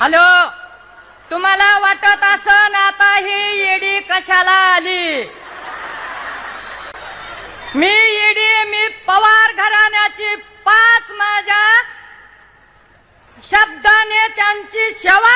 Hello तुम्हाला वाटत असन आता ही येडी कशाला आली? मी येडी मी पवार घराण्याची पाच माझ्या शब्दाने त्यांची सेवा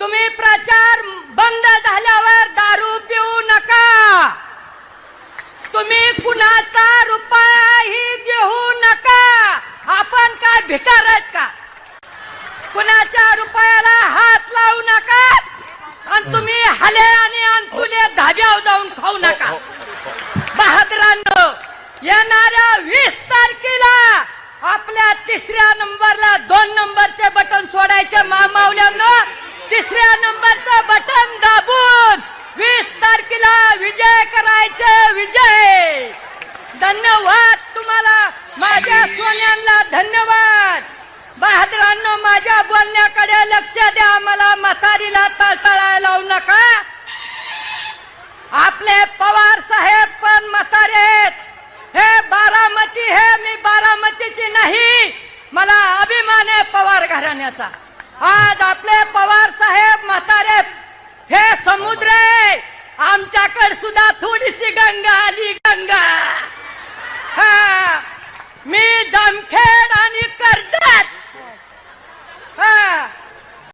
तुम्ही प्रचार बंद झाल्यावर दारू पिऊ नका. तुम्ही कुणाचा रुपयाही देऊ नका. आपण काय भिकार आहेत का? कुणाच्या रुपयाला हात लावू नका आणि तुम्ही हले आणि अंतुले धाब्यावर जाऊन खाऊ नका. बहादरांनो येणाऱ्या वीस तारखेला आपल्या तिसऱ्या नंबरला दोन नंबरचे बटन सोडायचे. धन्यवाद तुम्हाला. माझ्या सोन्यांना धन्यवाद. बहादरांनो माझ्या बोलण्याकडे लक्ष द्या. मला म्हातारीला तळतळायला लावू नका. आपले पवार साहेब पण म्हातारे हे बारामती हे मी बारामतीची नाही. मला अभिमान आहे पवार घराण्याचा. आज आपले पवार साहेब म्हातारे हे समुद्र आहे. आमच्याकडे सुद्धा थोडीशी गंगा आली गंगा. दमखेड आणि कर्जत. हा.